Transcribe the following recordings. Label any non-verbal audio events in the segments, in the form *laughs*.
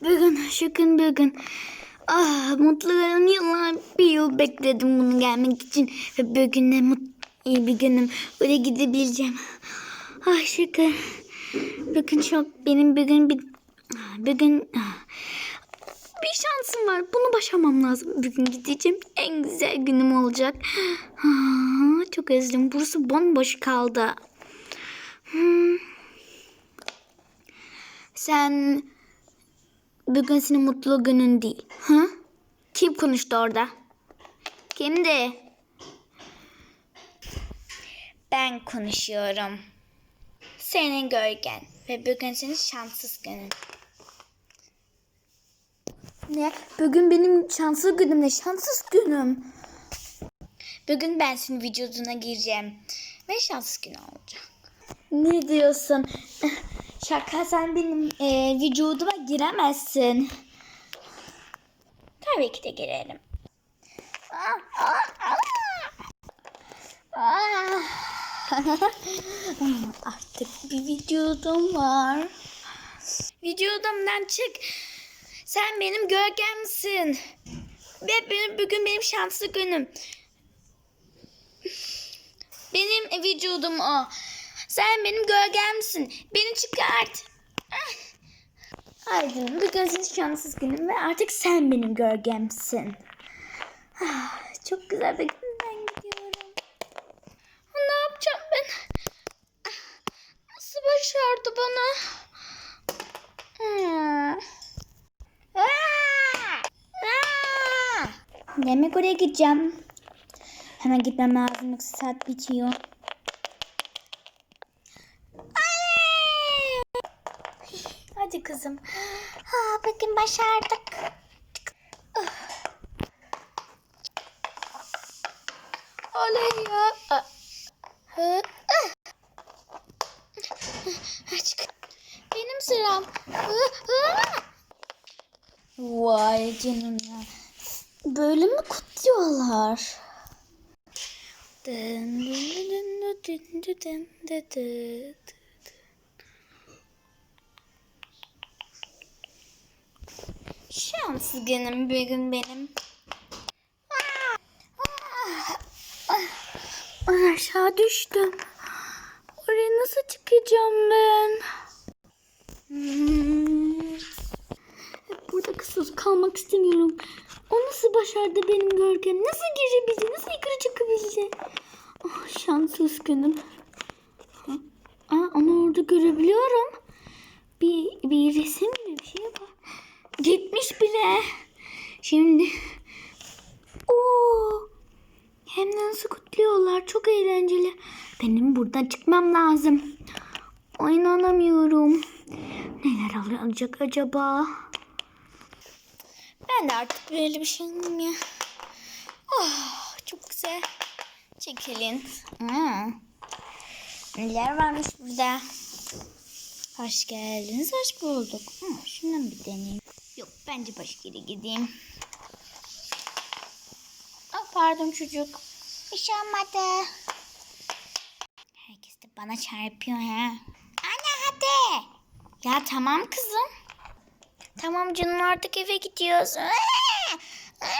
Bugün, şükür bugün. Ah, mutlu yıllar bir yıl bekledim bunu gelmek için. Ve bugün de mut, iyi bir günüm. Oraya gidebileceğim. Ah şükür. Bugün çok, benim bugün bir, bugün ah, bir şansım var. Bunu başarmam lazım. Bugün gideceğim. En güzel günüm olacak. Ah, çok özledim. Burası bomboş kaldı. Hmm. Sen bugün senin mutlu günün değil. Ha? Kim konuştu orada? Kimdi? Ben konuşuyorum. Senin gölgen ve bugün senin şanssız günün. Ne? Bugün benim şanssız günüm ne? Şanssız günüm. Bugün ben senin vücuduna gireceğim. Ve şanssız gün olacak. Ne diyorsun? Şaka sen benim e, vücuduma giremezsin. Tabii ki de girerim. Ah, ah. Ah. *laughs* Artık bir vücudum var. Vücudumdan çık. Sen benim gölgemsin. Ve benim, bugün benim şanslı günüm. Benim vücudum o. Sen benim gölgemsin. Beni çıkart. Ah. Aydın bugün senin şanssız günün ve artık sen benim gölgemsin. Ah, çok güzel bir günden gidiyorum. Ne yapacağım ben? Ah, Nasıl başardı bana? Ah! Ah! Demek oraya gideceğim. Hemen gitmem lazım yoksa saat bitiyor. Hadi kızım. Ha, bakın başardık. Oley ya. Benim sıram. Vay canına. Böyle mi kutluyorlar? Dın dın dın dın dın dın dın dın. Şanslı günüm bir gün benim. Ay, aşağı düştüm. Oraya nasıl çıkacağım ben? Hmm. Burada kısılı kalmak istemiyorum. O nasıl başardı benim gölgem? Nasıl girebildi? Nasıl yukarı çıkabildi? Ah, şanssız günüm. Aa, onu orada görebiliyorum. Bir, bir resim mi bir şey var. Gitmiş bile. Şimdi. Oo. Hem nasıl kutluyorlar. Çok eğlenceli. Benim buradan çıkmam lazım. Ay inanamıyorum. Neler olacak acaba? Ben de artık böyle bir şey ya. Oh, çok güzel. Çekilin. Hmm. Neler varmış burada? Hoş geldiniz, hoş bulduk. Hmm, şundan bir deneyeyim. Yok, bence başka yere gideyim. Ah, pardon çocuk. Bir şey olmadı. Herkes de bana çarpıyor ha. Anne hadi. Ya tamam kızım. Tamam canım artık eve gidiyoruz. Aa! Aa!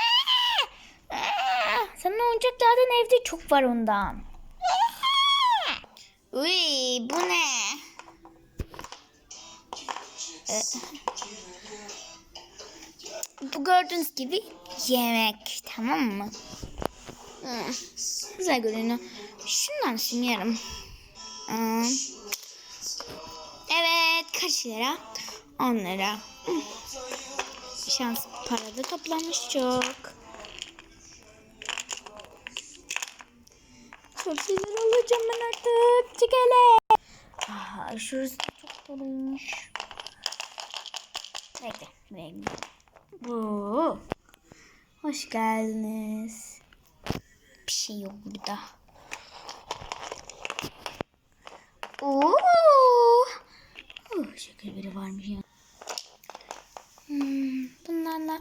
Aa! Senin oyuncaklardan evde çok var ondan. Uy bu ne? Bu gördüğünüz gibi yemek tamam mı? Hı, Güzel görünüyor. Şundan siniyorum. Hmm. Evet kaç lira? 10 lira. Hı. Şans para da toplamış çok. Çok şeyler alacağım ben artık. Çık hele. Aha, şurası çok doluymuş. Bekle. Gidelim. Bu. Hoş geldiniz. Bir şey yok burada. Oo. Oh, şeker biri varmış ya. Hmm, bunlarla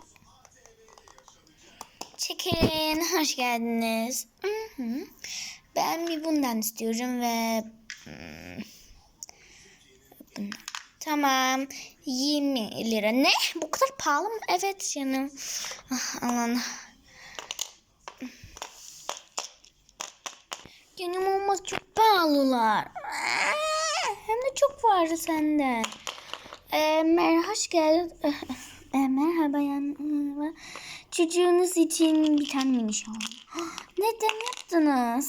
çekin. Hoş geldiniz. Hı hı. Ben bir bundan istiyorum ve hmm, bundan Tamam. 20 lira. Ne? Bu kadar pahalı mı? Evet canım. Ah, aman. Canım olmaz çok pahalılar. Ah, Hem de çok vardı sende. Ee, mer hoş geldin. Ee, merhaba yanıma. Çocuğunuz için bir tane mini şal. Neden yaptınız?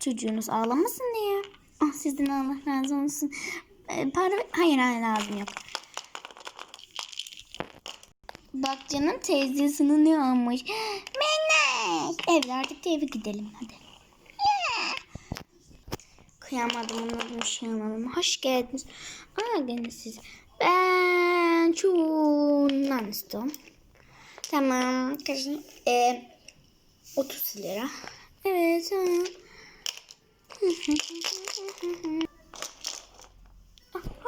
Çocuğunuz ağlamasın diye. Ah, sizden Allah razı olsun. Ee, para hayır hayır lazım yok. Bak canım teyzesinin ne almış. *gasps* Minnak. Evet artık eve gidelim hadi. Kıyamadım bir şey almadım. Hoş geldiniz. Aa gene siz. Ben şundan istiyorum. Tamam. Kaç, e, 30 lira. Evet tamam. *laughs*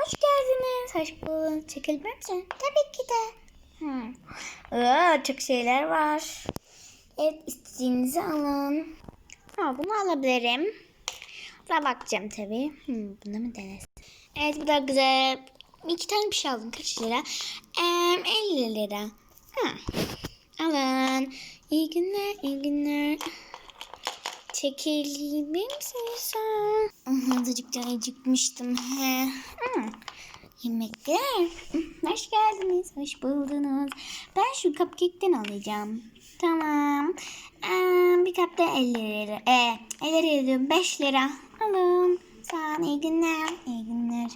Hoş geldiniz. Hoş bulduk. Çekebilir misin? Tabii ki de. Hmm. Aa, çok şeyler var. Evet istediğinizi alın. Ha, bunu alabilirim. Buna bakacağım tabii. Hmm, bunu mu denesin? Evet bu da güzel. İki tane bir şey aldım. Kaç lira? Ee, 50 lira. Ha. Alın. İyi günler, iyi günler. Çekebilir misiniz sen? Azıcık da acıkmıştım. He. Yemekler. Hoş geldiniz. Hoş buldunuz. Ben şu cupcake'ten alacağım. Tamam. Ee, bir kap da 50 lira. Ee, 50 lira 5 lira. Alın. Sağ olun. İyi günler. İyi günler.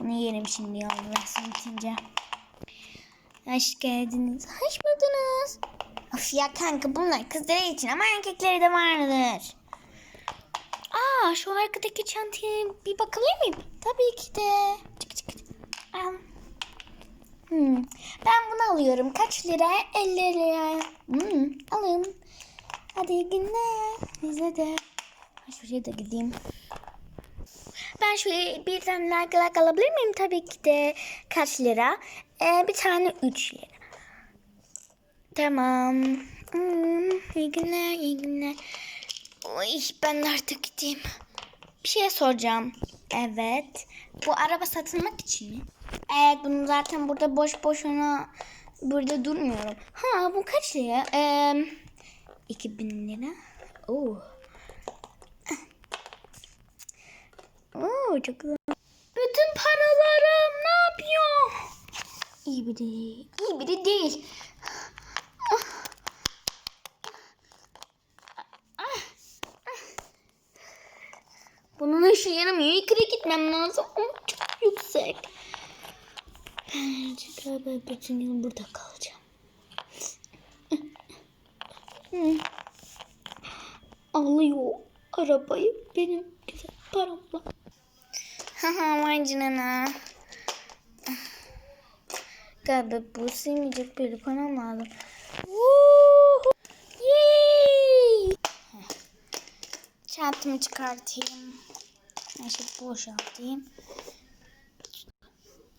Bunu yerim şimdi yolda bitince. Hoş geldiniz. Hoş buldunuz. Of ya kanka bunlar kızlara için ama erkeklere de vardır. Aa şu arkadaki çantaya bir bakabilir miyim? Tabii ki de. Çık çık. Hmm. Ben bunu alıyorum. Kaç lira? 50 lira. Hmm. Alın. Hadi iyi günler. Bize de. Şuraya da gideyim. Ben şöyle bir tane like alabilir miyim? Tabii ki de. Kaç lira? Ee, bir tane 3 lira. Tamam. Hmm, iyi günler, iyi günler. Oy, ben artık gideyim. Bir şey soracağım. Evet. Bu araba satılmak için mi? Evet, bunu zaten burada boş boşuna burada durmuyorum. Ha, bu kaç lira? Ee, 2000 lira. Oo. Oo, çok güzel. Bütün paralarım ne yapıyor? İyi biri, iyi biri değil. Bunun ışığı yanamıyor. Yukarı gitmem lazım ama çok yüksek. Bence galiba bütün yıl burada kalacağım. Alıyor arabayı benim güzel paramla. Haha vay canına. Galiba bu sığmayacak böyle param lazım. Çantamı çıkartayım. Neyse boşaltayım.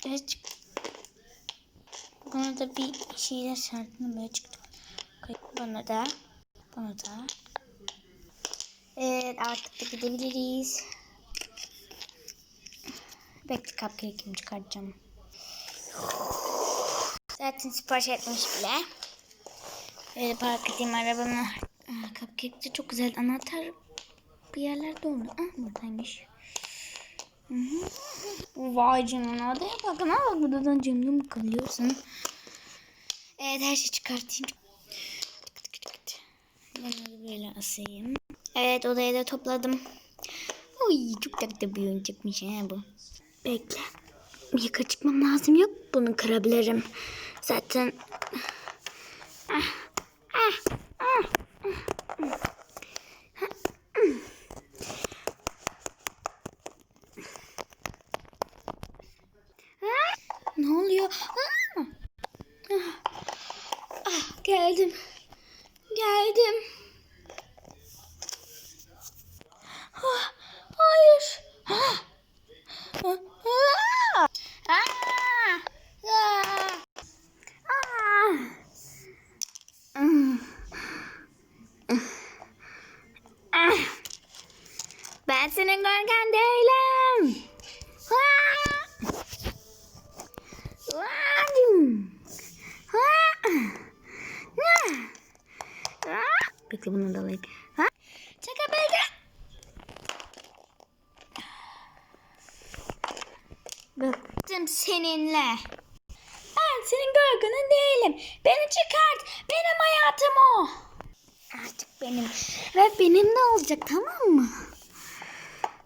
Evet. Buna da bir şeyler sardım böyle çıktı. Buna da. Buna da. Evet artık da gidebiliriz. Bekle cupcake'imi çıkartacağım. Zaten sipariş etmiş bile. Böyle park edeyim arabamı. Aa, Cupcake de çok güzel. Anahtar bir yerlerde oldu. Ah buradaymış. Vay canına odaya bakın. Ha bak buradan camdan bakabiliyorsun. Evet her şeyi çıkartayım. Bunları böyle asayım. Evet odaya da topladım. Oy çok tatlı bir oyuncakmış ha bu. Bekle. Yıka çıkmam lazım yok. Bunu kırabilirim. Zaten... Ah, ah, ah, ah. Ne oluyor? Ah! Ah! Geldim. Geldim. Ah, hayır. Ah! Ah! Ah! Ah! Ah! Ah! Ben senin gölgen değilim. Bekle bunu da alayım. Ha? Çakabildim. Bıktım seninle. Ben senin gölgünün değilim. Beni çıkart. Benim hayatım o. Artık benim. Ve benimle olacak tamam mı?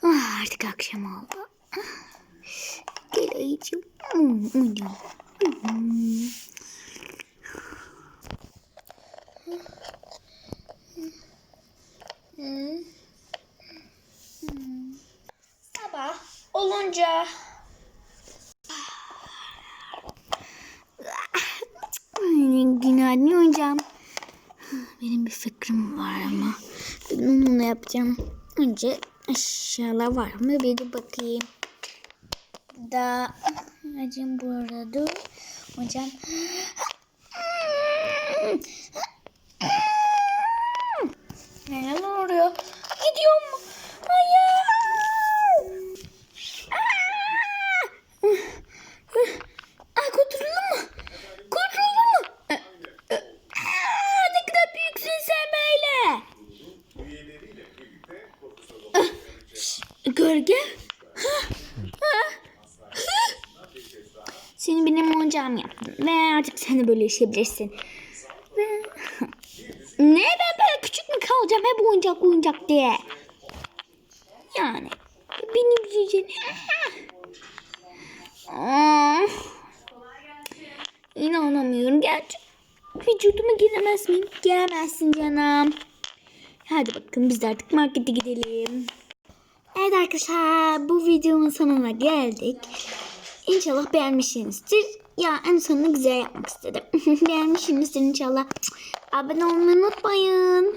Ah, artık akşam oldu. Gel ayıcığım. Hmm, uyuyacağım. Hmm. Hmm. Hmm. Sabah olunca Ay, Günaydın hocam. Benim bir fikrim var ama. Bugün onunla yapacağım. Önce aşağıda var mı bir de bakayım. Da hocam burada dur. Hocam. Neler oluyor? Gidiyor mu? Hayır. Ay kurtuldun mu? Kurtuldun mu? Aa, ne kadar büyüksün sen böyle. Şş, Gölge. Seni benim oyuncağım yaptım. Ve artık sen de böyle yaşayabilirsin. Ve... ne ben böyle küçük mü kalacağım hep oyuncak oyuncak diye. Yani benim yüzüm. Aa, İnanamıyorum gerçek. Vücuduma giremez miyim? Giremezsin canım. Hadi bakalım biz de artık markete gidelim. Evet arkadaşlar bu videomun sonuna geldik. İnşallah beğenmişsinizdir. Ya en sonunu güzel yapmak istedim. *laughs* Beğenmişsinizdir inşallah. Abone olmayı unutmayın.